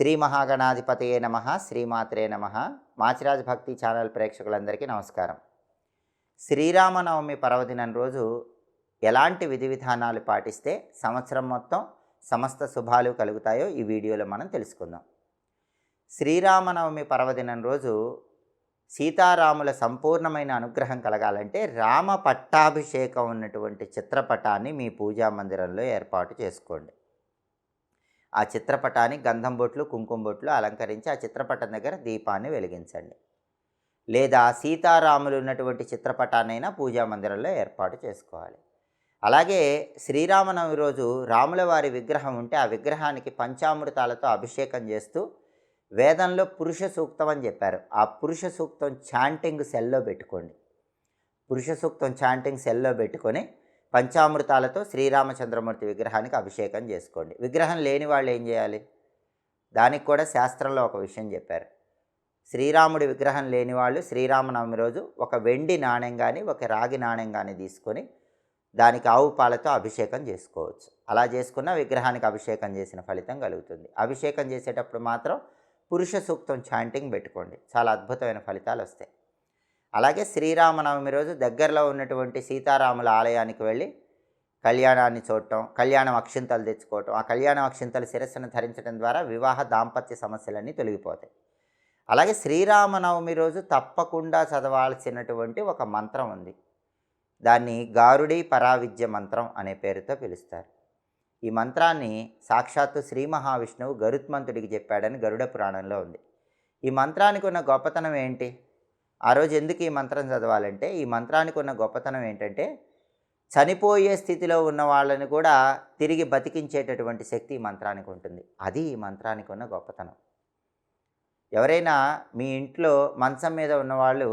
శ్రీ మహాగణాధిపతయే నమ శ్రీమాత్రే నమ. మాచిరాజ్ భక్తి ఛానల్ ప్రేక్షకులందరికీ నమస్కారం. శ్రీరామనవమి పర్వదినం రోజు ఎలాంటి విధి విధానాలు పాటిస్తే సంవత్సరం మొత్తం సమస్త శుభాలు కలుగుతాయో ఈ వీడియోలో మనం తెలుసుకుందాం. శ్రీరామనవమి పర్వదినం రోజు సీతారాముల సంపూర్ణమైన అనుగ్రహం కలగాలంటే రామ పట్టాభిషేకం ఉన్నటువంటి చిత్రపటాన్ని మీ పూజా మందిరంలో ఏర్పాటు చేసుకోండి. ఆ చిత్రపటాన్ని గంధం బొట్లు కుంకుమ బొట్లు అలంకరించి ఆ చిత్రపటం దగ్గర దీపాన్ని వెలిగించండి. లేదా సీతారాములు ఉన్నటువంటి చిత్రపటాన్నైనా పూజా మందిరంలో ఏర్పాటు చేసుకోవాలి. అలాగే శ్రీరామనవమి రోజు రాముల వారి విగ్రహం ఉంటే ఆ విగ్రహానికి పంచామృతాలతో అభిషేకం చేస్తూ వేదంలో పురుష సూక్తం అని చెప్పారు. ఆ పురుష సూక్తం చాంటింగ్ సెల్లో పెట్టుకోండి. పురుష సూక్తం చాంటింగ్ సెల్లో పెట్టుకొని పంచామృతాలతో శ్రీరామచంద్రమూర్తి విగ్రహానికి అభిషేకం చేసుకోండి. విగ్రహం లేని వాళ్ళు ఏం చేయాలి? దానికి కూడా శాస్త్రంలో ఒక విషయం చెప్పారు. శ్రీరాముడి విగ్రహం లేని వాళ్ళు శ్రీరామనవమి రోజు ఒక వెండి నాణ్యం కానీ ఒక రాగి నాణ్యం కానీ తీసుకొని దానికి ఆవు పాలతో అభిషేకం చేసుకోవచ్చు. అలా చేసుకున్న విగ్రహానికి అభిషేకం చేసిన ఫలితం కలుగుతుంది. అభిషేకం చేసేటప్పుడు మాత్రం పురుష సూక్తం చాంటింగ్ పెట్టుకోండి. చాలా అద్భుతమైన ఫలితాలు వస్తాయి. అలాగే శ్రీరామనవమి రోజు దగ్గరలో ఉన్నటువంటి సీతారాముల ఆలయానికి వెళ్ళి కళ్యాణాన్ని చూడటం కళ్యాణం అక్షింతలు తెచ్చుకోవటం ఆ కళ్యాణం అక్షింతలు శిరస్సును ధరించడం ద్వారా వివాహ దాంపత్య సమస్యలన్నీ తొలగిపోతాయి. అలాగే శ్రీరామనవమి రోజు తప్పకుండా చదవాల్సినటువంటి ఒక మంత్రం ఉంది. దాన్ని గారుడి పరావిద్య మంత్రం అనే పేరుతో పిలుస్తారు. ఈ మంత్రాన్ని సాక్షాత్తు శ్రీ మహావిష్ణువు గరుత్మంతుడికి చెప్పాడని గరుడ పురాణంలో ఉంది. ఈ మంత్రానికి ఉన్న గొప్పతనం ఏంటి? ఆ రోజు ఎందుకు ఈ మంత్రం చదవాలంటే ఈ మంత్రానికి ఉన్న గొప్పతనం ఏంటంటే చనిపోయే స్థితిలో ఉన్న వాళ్ళని కూడా తిరిగి బతికించేటటువంటి శక్తి ఈ మంత్రానికి ఉంటుంది. అది ఈ మంత్రానికి ఉన్న గొప్పతనం. ఎవరైనా మీ ఇంట్లో మంచం మీద ఉన్నవాళ్ళు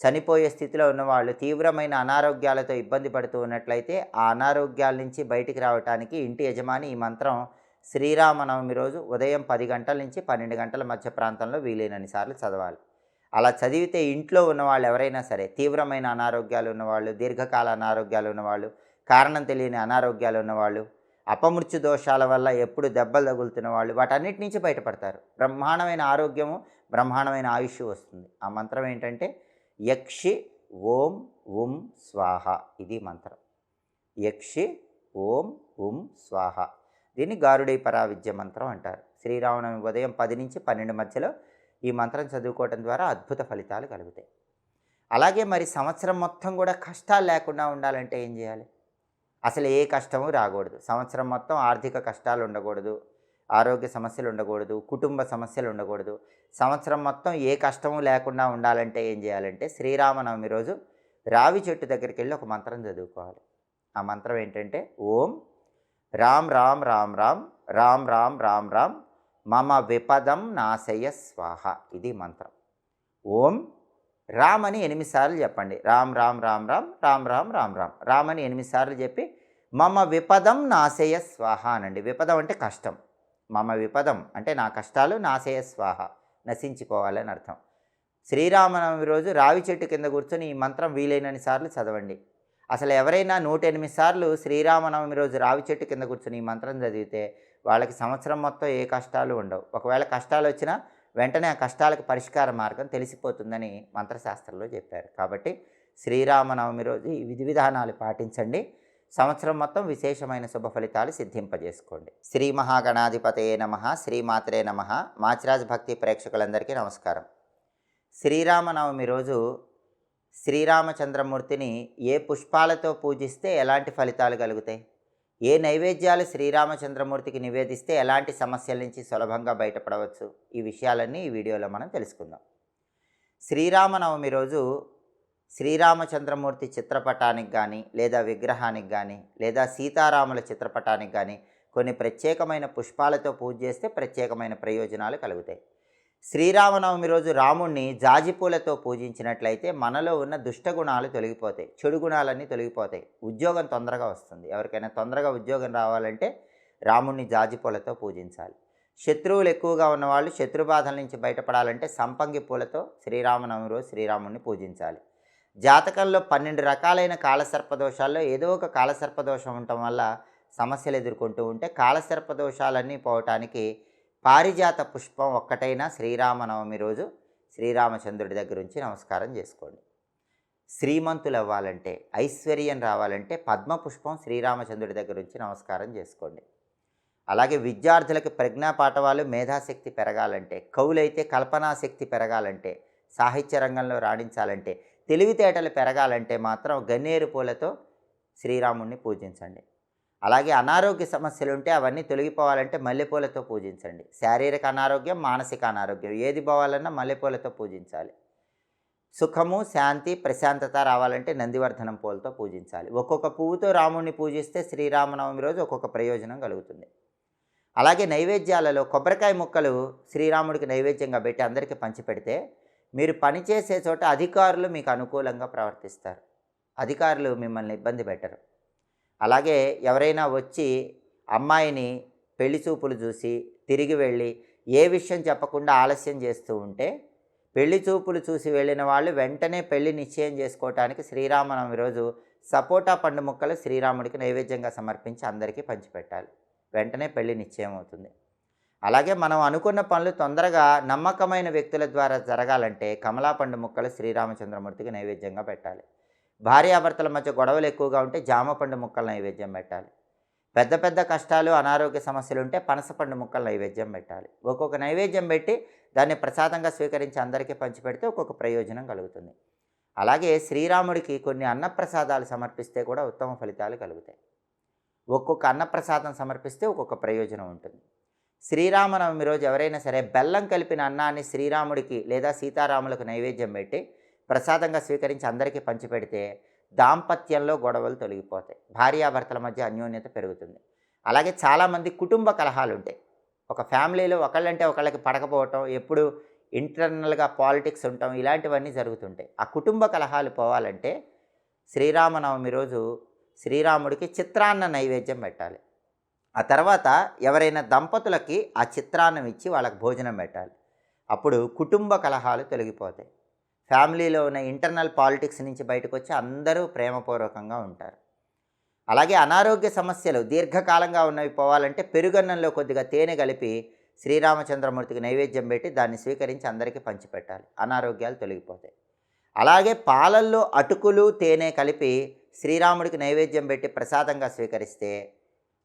చనిపోయే స్థితిలో ఉన్నవాళ్ళు తీవ్రమైన అనారోగ్యాలతో ఇబ్బంది పడుతూ ఉన్నట్లయితే ఆ అనారోగ్యాల నుంచి బయటికి రావడానికి ఇంటి యజమాని ఈ మంత్రం శ్రీరామనవమి రోజు ఉదయం పది గంటల నుంచి పన్నెండు గంటల మధ్య ప్రాంతంలో వీలైనన్ని సార్లు చదవాలి. అలా చదివితే ఇంట్లో ఉన్నవాళ్ళు ఎవరైనా సరే తీవ్రమైన అనారోగ్యాలు ఉన్నవాళ్ళు దీర్ఘకాల అనారోగ్యాలు ఉన్నవాళ్ళు కారణం తెలియని అనారోగ్యాలు ఉన్నవాళ్ళు అపమృత్యు దోషాల వల్ల ఎప్పుడు దెబ్బలు తగులుతున్న వాళ్ళు వాటన్నిటి నుంచి బయటపడతారు. బ్రహ్మాండమైన ఆరోగ్యము బ్రహ్మాండమైన ఆయుష్ వస్తుంది. ఆ మంత్రం ఏంటంటే యక్షి ఓం ఉం స్వాహ. ఇది మంత్రం. యక్షి ఓం ఉం స్వాహ. దీన్ని గారుడై పరావిద్య మంత్రం అంటారు. శ్రీరామనవమి ఉదయం పది నుంచి పన్నెండు మధ్యలో ఈ మంత్రం చదువుకోవటం ద్వారా అద్భుత ఫలితాలు కలుగుతాయి. అలాగే మరి సంవత్సరం మొత్తం కూడా కష్టాలు లేకుండా ఉండాలంటే ఏం చేయాలి? అసలు ఏ కష్టము రాకూడదు. సంవత్సరం మొత్తం ఆర్థిక కష్టాలు ఉండకూడదు ఆరోగ్య సమస్యలు ఉండకూడదు కుటుంబ సమస్యలు ఉండకూడదు. సంవత్సరం మొత్తం ఏ కష్టము లేకుండా ఉండాలంటే ఏం చేయాలంటే శ్రీరామనవమి రోజు రావి చెట్టు దగ్గరికి వెళ్ళి ఒక మంత్రం చదువుకోవాలి. ఆ మంత్రం ఏంటంటే ఓం రామ్ రామ్ రామ్ రామ్ రామ్ రామ్ రామ్ రామ్ మమ విపదం నాశయ స్వాహ. ఇది మంత్రం. ఓం రామ్ అని ఎనిమిది సార్లు చెప్పండి. రామ్ రామ్ రామ్ రామ్ రామ్ రామ్ రామ్ రామ్. రామ్ అని ఎనిమిది సార్లు చెప్పి మమ విపదం నాశయ స్వాహ అనండి. విపదం అంటే కష్టం. మమ విపదం అంటే నా కష్టాలు నాశయ స్వాహ. నశించిపోవాలని అర్థం. శ్రీరామనవమి రోజు రావి చెట్టు కింద కూర్చొని ఈ మంత్రం వీలైనన్ని సార్లు చదవండి. అసలు ఎవరైనా నూట ఎనిమిది సార్లు శ్రీరామనవమి రోజు రావి చెట్టు కింద కూర్చొని ఈ మంత్రం చదివితే వాళ్ళకి సంవత్సరం మొత్తం ఏ కష్టాలు ఉండవు. ఒకవేళ కష్టాలు వచ్చినా వెంటనే ఆ కష్టాలకు పరిష్కార మార్గం తెలిసిపోతుందని మంత్రశాస్త్రంలో చెప్పారు. కాబట్టి శ్రీరామనవమి రోజు ఈ విధి విధానాలు పాటించండి. సంవత్సరం మొత్తం విశేషమైన శుభ ఫలితాలు సిద్ధింపజేసుకోండి. శ్రీ మహాగణాధిపతయే నమ శ్రీమాత్రే నమ. మాచిరాజ్ భక్తి ప్రేక్షకులందరికీ నమస్కారం. శ్రీరామనవమి రోజు శ్రీరామచంద్రమూర్తిని ఏ పుష్పాలతో పూజిస్తే ఎలాంటి ఫలితాలు కలుగుతాయి? ఏ నైవేద్యాలు శ్రీరామచంద్రమూర్తికి నివేదిస్తే ఎలాంటి సమస్యల నుంచి సులభంగా బయటపడవచ్చు? ఈ విషయాలన్నీ ఈ వీడియోలో మనం తెలుసుకుందాం. శ్రీరామనవమి రోజు శ్రీరామచంద్రమూర్తి చిత్రపటానికి కానీ లేదా విగ్రహానికి కానీ లేదా సీతారాముల చిత్రపటానికి కానీ కొన్ని ప్రత్యేకమైన పుష్పాలతో పూజ చేస్తే ప్రత్యేకమైన ప్రయోజనాలు కలుగుతాయి. శ్రీరామనవమి రోజు రాముణ్ణి జాజిపూలతో పూజించినట్లయితే మనలో ఉన్న దుష్టగుణాలు తొలగిపోతాయి చెడు గుణాలన్నీ తొలగిపోతాయి. ఉద్యోగం తొందరగా వస్తుంది. ఎవరికైనా తొందరగా ఉద్యోగం రావాలంటే రాముణ్ణి జాజిపూలతో పూజించాలి. శత్రువులు ఎక్కువగా ఉన్నవాళ్ళు శత్రుబాధల నుంచి బయటపడాలంటే సంపంగి పూలతో శ్రీరామనవమి రోజు శ్రీరాముణ్ణి పూజించాలి. జాతకంలో పన్నెండు రకాలైన కాలసర్పదోషాల్లో ఏదో ఒక కాలసర్పదోషం ఉండటం వల్ల సమస్యలు ఎదుర్కొంటూ ఉంటే కాలసర్పదోషాలన్నీ పోవటానికి పారిజాత పుష్పం ఒక్కటైనా శ్రీరామనవమి రోజు శ్రీరామచంద్రుడి దగ్గర నుంచి నమస్కారం చేసుకోండి. శ్రీమంతులు అవ్వాలంటే ఐశ్వర్యం రావాలంటే పద్మపుష్పం శ్రీరామచంద్రుడి దగ్గర నుంచి నమస్కారం చేసుకోండి. అలాగే విద్యార్థులకు ప్రజ్ఞా పాఠవాలు మేధాశక్తి పెరగాలంటే కవులైతే కల్పనాశక్తి పెరగాలంటే సాహిత్య రంగంలో రాణించాలంటే తెలివితేటలు పెరగాలంటే మాత్రం గన్నేరు పూలతో శ్రీరాముణ్ణి పూజించండి. అలాగే అనారోగ్య సమస్యలు ఉంటే అవన్నీ తొలగిపోవాలంటే మల్లెపూలతో పూజించండి. శారీరక అనారోగ్యం మానసిక అనారోగ్యం ఏది పోవాలన్నా మల్లెపూలతో పూజించాలి. సుఖము శాంతి ప్రశాంతత రావాలంటే నందివర్ధనం పూలతో పూజించాలి. ఒక్కొక్క పువ్వుతో రాముడిని పూజిస్తే శ్రీరామనవమి రోజు ఒక్కొక్క ప్రయోజనం కలుగుతుంది. అలాగే నైవేద్యాలలో కొబ్బరికాయ ముక్కలు శ్రీరాముడికి నైవేద్యంగా పెట్టి అందరికీ పంచిపెడితే మీరు పనిచేసే చోట అధికారులు మీకు అనుకూలంగా ప్రవర్తిస్తారు. అధికారులు మిమ్మల్ని ఇబ్బంది పెట్టరు. అలాగే ఎవరైనా వచ్చి అమ్మాయిని పెళ్ళి చూపులు చూసి తిరిగి వెళ్ళి ఏ విషయం చెప్పకుండా ఆలస్యం చేస్తూ ఉంటే పెళ్ళి చూపులు చూసి వెళ్ళిన వాళ్ళు వెంటనే పెళ్ళి నిశ్చయం చేసుకోవటానికి శ్రీరామనవమి రోజు సపోటా పండు ముక్కలు శ్రీరాముడికి నైవేద్యంగా సమర్పించి అందరికీ పంచిపెట్టాలి. వెంటనే పెళ్ళి నిశ్చయం అవుతుంది. అలాగే మనం అనుకున్న పనులు తొందరగా నమ్మకమైన వ్యక్తుల ద్వారా జరగాలంటే కమలా పండు ముక్కలు శ్రీరామచంద్రమూర్తికి నైవేద్యంగా పెట్టాలి. భార్యాభర్తల మధ్య గొడవలు ఎక్కువగా ఉంటే జామపండు ముక్కలు నైవేద్యం పెట్టాలి. పెద్ద పెద్ద కష్టాలు అనారోగ్య సమస్యలు ఉంటే పనసపండు ముక్కలు నైవేద్యం పెట్టాలి. ఒక్కొక్క నైవేద్యం పెట్టి దాన్ని ప్రసాదంగా స్వీకరించి అందరికీ పంచిపెడితే ఒక్కొక్క ప్రయోజనం కలుగుతుంది. అలాగే శ్రీరాముడికి కొన్ని అన్నప్రసాదాలు సమర్పిస్తే కూడా ఉత్తమ ఫలితాలు కలుగుతాయి. ఒక్కొక్క అన్నప్రసాదం సమర్పిస్తే ఒక్కొక్క ప్రయోజనం ఉంటుంది. శ్రీరామనవమి రోజు ఎవరైనా సరే బెల్లం కలిపిన అన్నాన్ని శ్రీరాముడికి లేదా సీతారాములకు నైవేద్యం పెట్టి ప్రసాదంగా స్వీకరించి అందరికీ పంచిపెడితే దాంపత్యంలో గొడవలు తొలగిపోతాయి. భార్యాభర్తల మధ్య అన్యోన్యత పెరుగుతుంది. అలాగే చాలామంది కుటుంబ కలహాలు ఉంటాయి ఒక ఫ్యామిలీలో ఒకళ్ళంటే ఒకళ్ళకి పడకపోవటం ఎప్పుడు ఇంటర్నల్గా పాలిటిక్స్ ఉండటం ఇలాంటివన్నీ జరుగుతుంటాయి. ఆ కుటుంబ కలహాలు పోవాలంటే శ్రీరామనవమి రోజు శ్రీరాముడికి చిత్రాన్న నైవేద్యం పెట్టాలి. ఆ తర్వాత ఎవరైనా దంపతులకి ఆ చిత్రాన్నం ఇచ్చి వాళ్ళకి భోజనం పెట్టాలి. అప్పుడు కుటుంబ కలహాలు తొలగిపోతాయి. ఫ్యామిలీలో ఉన్న ఇంటర్నల్ పాలిటిక్స్ నుంచి బయటకు వచ్చి అందరూ ప్రేమపూర్వకంగా ఉంటారు. అలాగే అనారోగ్య సమస్యలు దీర్ఘకాలంగా ఉన్నవి పోవాలంటే పెరుగన్నంలో కొద్దిగా తేనె కలిపి శ్రీరామచంద్రమూర్తికి నైవేద్యం పెట్టి దాన్ని స్వీకరించి అందరికీ పంచిపెట్టాలి. అనారోగ్యాలు తొలగిపోతాయి. అలాగే పాలల్లో అటుకులు తేనె కలిపి శ్రీరాముడికి నైవేద్యం పెట్టి ప్రసాదంగా స్వీకరిస్తే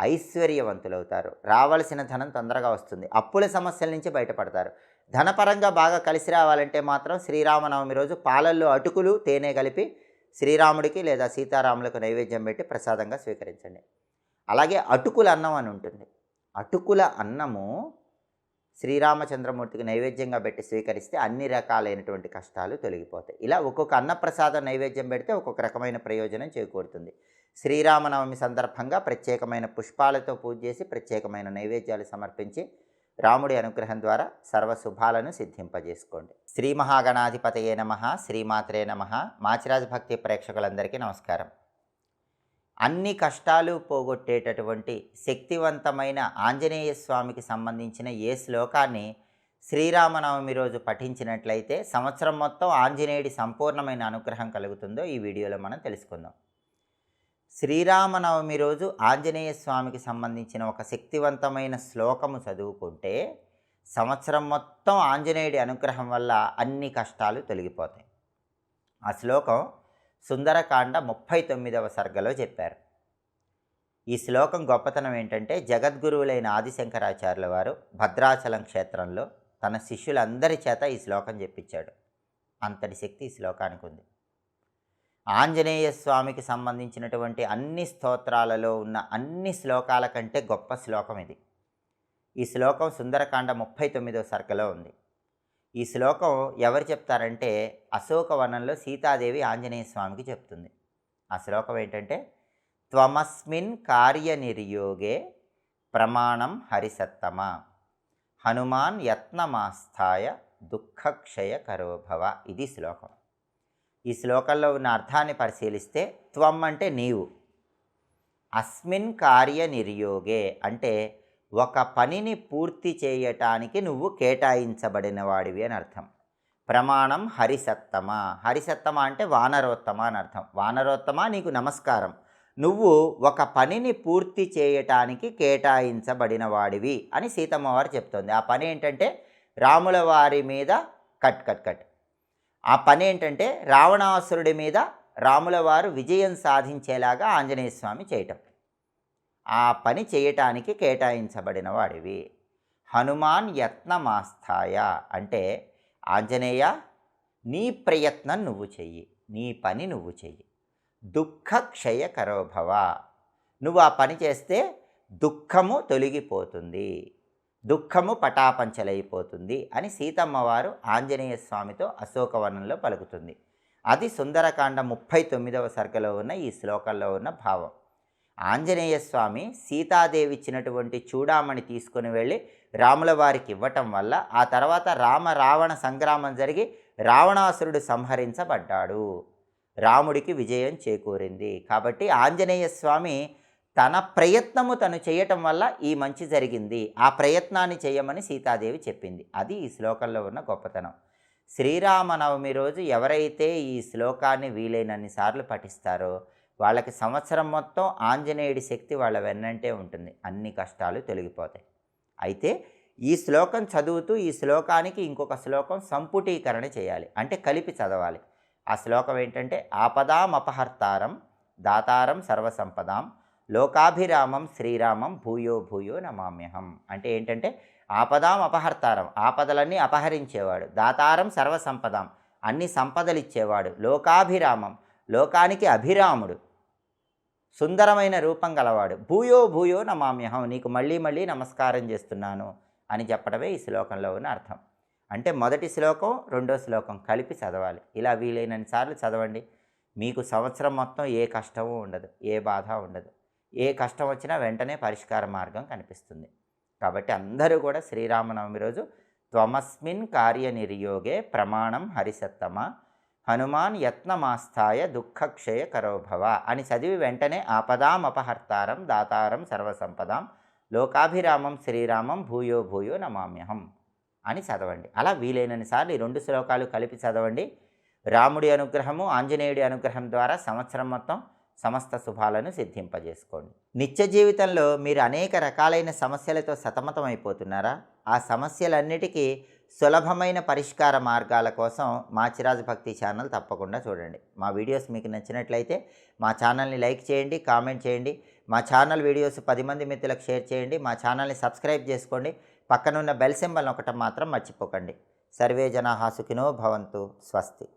ఐశ్వర్యవంతులవుతారు. రావలసిన ధనం తొందరగా వస్తుంది. అప్పుల సమస్యల నుంచి బయటపడతారు. ధనపరంగా బాగా కలిసి రావాలంటే మాత్రం శ్రీరామనవమి రోజు పాలల్లో అటుకులు తేనె కలిపి శ్రీరాముడికి లేదా సీతారాములకు నైవేద్యం పెట్టి ప్రసాదంగా స్వీకరించండి. అలాగే అటుకుల అన్నం అని ఉంటుంది. అటుకుల అన్నము శ్రీరామచంద్రమూర్తికి నైవేద్యంగా పెట్టి స్వీకరిస్తే అన్ని రకాలైనటువంటి కష్టాలు తొలగిపోతాయి. ఇలా ఒక్కొక్క అన్నప్రసాదం నైవేద్యం పెడితే ఒక్కొక్క రకమైన ప్రయోజనం చేకూరుతుంది. శ్రీరామనవమి సందర్భంగా ప్రత్యేకమైన పుష్పాలతో పూజ చేసి ప్రత్యేకమైన నైవేద్యాలు సమర్పించి రాముడి అనుగ్రహం ద్వారా సర్వశుభాలను సిద్ధింపజేసుకోండి. శ్రీ మహాగణాధిపతయే నమ శ్రీమాత్రే నమ. మాచిరాజ భక్తి ప్రేక్షకులందరికీ నమస్కారం. అన్ని కష్టాలు పోగొట్టేటటువంటి శక్తివంతమైన ఆంజనేయ స్వామికి సంబంధించిన ఏ శ్లోకాన్ని శ్రీరామనవమి రోజు పఠించినట్లయితే సంవత్సరం మొత్తం ఆంజనేయుడి సంపూర్ణమైన అనుగ్రహం కలుగుతుందో ఈ వీడియోలో మనం తెలుసుకుందాం. శ్రీరామనవమి రోజు ఆంజనేయ స్వామికి సంబంధించిన ఒక శక్తివంతమైన శ్లోకము చదువుకుంటే సంవత్సరం మొత్తం ఆంజనేయుడి అనుగ్రహం వల్ల అన్ని కష్టాలు తొలగిపోతాయి. ఆ శ్లోకం సుందరకాండ ముప్పై తొమ్మిదవ సర్గలో చెప్పారు. ఈ శ్లోకం గొప్పతనం ఏంటంటే జగద్గురువులైన ఆదిశంకరాచార్యుల వారు భద్రాచలం క్షేత్రంలో తన శిష్యులందరి చేత ఈ శ్లోకం చెప్పించాడు. అంతటి శక్తి ఈ శ్లోకానికి ఉంది. ఆంజనేయ స్వామికి సంబంధించినటువంటి అన్ని స్తోత్రాలలో ఉన్న అన్ని శ్లోకాల కంటే గొప్ప శ్లోకం ఇది. ఈ శ్లోకం సుందరకాండ ముప్పై తొమ్మిదో సర్కలో ఉంది. ఈ శ్లోకం ఎవరు చెప్తారంటే అశోకవనంలో సీతాదేవి ఆంజనేయ స్వామికి చెప్తుంది. ఆ శ్లోకం ఏంటంటే త్వమస్మిన్ కార్యనిర్యోగే ప్రమాణం హరిసత్తమ హనుమాన్ యత్నమాస్థాయ దుఃఖక్షయ కరోభవ ఇది శ్లోకం. ఈ శ్లోకంలో ఉన్న అర్థాన్ని పరిశీలిస్తే త్వం అంటే నీవు. అస్మిన్ కార్య నిర్యోగే అంటే ఒక పనిని పూర్తి చేయటానికి నువ్వు కేటాయించబడిన వాడివి అని అర్థం. ప్రమాణం హరిసత్తమ. హరిసత్తమ అంటే వానరోత్తమ అని అర్థం. వానరోత్తమ నీకు నమస్కారం. నువ్వు ఒక పనిని పూర్తి చేయటానికి కేటాయించబడిన వాడివి అని సీతమ్మవారు చెప్తోంది. ఆ పని ఏంటంటే రాముల వారి మీద కట్ కట్ కట్. ఆ పని ఏంటంటే రావణాసురుడి మీద రాముల వారు విజయం సాధించేలాగా ఆంజనేయ స్వామి చేయటం. ఆ పని చేయటానికి కేటాయించబడిన వాడివి. హనుమాన్ యత్నమాస్థాయ అంటే ఆంజనేయ నీ ప్రయత్నం నువ్వు చెయ్యి నీ పని నువ్వు చెయ్యి. దుఃఖ క్షయ కరోభవ నువ్వు ఆ పని చేస్తే దుఃఖము తొలగిపోతుంది. దుఃఖము పటాపంచలైపోతుంది అని సీతమ్మవారు ఆంజనేయ స్వామితో అశోకవనంలో పలుకుతుంది. అది సుందరకాండ ముప్పై తొమ్మిదవ సర్గలో ఉన్న ఈ శ్లోకంలో ఉన్న భావం. ఆంజనేయ స్వామి సీతాదేవి ఇచ్చినటువంటి చూడామణి తీసుకుని వెళ్ళి రాముల వారికి ఇవ్వటం వల్ల ఆ తర్వాత రామ రావణ సంగ్రామం జరిగి రావణాసురుడు సంహరించబడ్డాడు. రాముడికి విజయం చేకూరింది. కాబట్టి ఆంజనేయ స్వామి తన ప్రయత్నము తను చేయటం వల్ల ఈ మంచి జరిగింది. ఆ ప్రయత్నాన్ని చేయమని సీతాదేవి చెప్పింది. అది ఈ శ్లోకంలో ఉన్న గొప్పతనం. శ్రీరామనవమి రోజు ఎవరైతే ఈ శ్లోకాన్ని వీలైనన్ని సార్లు పఠిస్తారో వాళ్ళకి సంవత్సరం మొత్తం ఆంజనేయుడి శక్తి వాళ్ళ వెన్నంటే ఉంటుంది. అన్ని కష్టాలు తొలగిపోతాయి. అయితే ఈ శ్లోకం చదువుతూ ఈ శ్లోకానికి ఇంకొక శ్లోకం సంపుటీకరణ చేయాలి. అంటే కలిపి చదవాలి. ఆ శ్లోకం ఏంటంటే ఆపదాం అపహర్తారం దాతారం సర్వసంపదాం లోకాభిరామం శ్రీరామం భూయో భూయో నమామ్యహం. అంటే ఏంటంటే ఆపదాం అపహర్తారం. ఆపదలన్నీ అపహరించేవాడు. దాతారం సర్వసంపదాం. అన్ని సంపదలు ఇచ్చేవాడు లోకాభిరామం. లోకానికి అభిరాముడు. సుందరమైన రూపం గలవాడు. భూయో భూయో నమామ్యహం. నీకు మళ్ళీ మళ్ళీ నమస్కారం చేస్తున్నాను అని చెప్పడమే ఈ శ్లోకంలో ఉన్న అర్థం. అంటే మొదటి శ్లోకం రెండో శ్లోకం కలిపి చదవాలి. ఇలా వీలైనన్ని సార్లు చదవండి. మీకు సంవత్సరం మొత్తం ఏ కష్టము ఉండదు ఏ బాధ ఉండదు. ఏ కష్టం వచ్చినా వెంటనే పరిష్కార మార్గం కనిపిస్తుంది. కాబట్టి అందరూ కూడా శ్రీరామనవమి రోజు త్వమస్మిన్ కార్యనిర్యోగే ప్రమాణం హరిసత్తమ హనుమాన్ యత్నమాస్థాయ దుఃఖక్షయ కరోభవ అని చదివి వెంటనే ఆపదాం అపహర్తారం దాతారం సర్వసంపదాం లోకాభిరామం శ్రీరామం భూయో భూయో నమామ్యహం అని చదవండి. అలా వీలైనన్ని సార్లు ఈ రెండు శ్లోకాలు కలిపి చదవండి. రాముడి అనుగ్రహము ఆంజనేయుడి అనుగ్రహం ద్వారా సంవత్సరం మొత్తం సమస్త శుభాలను సిద్ధింపజేసుకోండి. నిత్య జీవితంలో మీరు అనేక రకాలైన సమస్యలతో సతమతమైపోతున్నారా? ఆ సమస్యలన్నిటికీ సులభమైన పరిష్కార మార్గాల కోసం మా చిరాజు భక్తి ఛానల్ తప్పకుండా చూడండి. మా వీడియోస్ మీకు నచ్చినట్లయితే మా ఛానల్ని లైక్ చేయండి కామెంట్ చేయండి. మా ఛానల్ వీడియోస్ పది మంది మిత్రులకు షేర్ చేయండి. మా ఛానల్ని సబ్స్క్రైబ్ చేసుకోండి. పక్కనున్న బెల్ సింబల్ ఒకటం మాత్రం మర్చిపోకండి. సర్వే జనా సుఖినో భవంతు. స్వస్తి.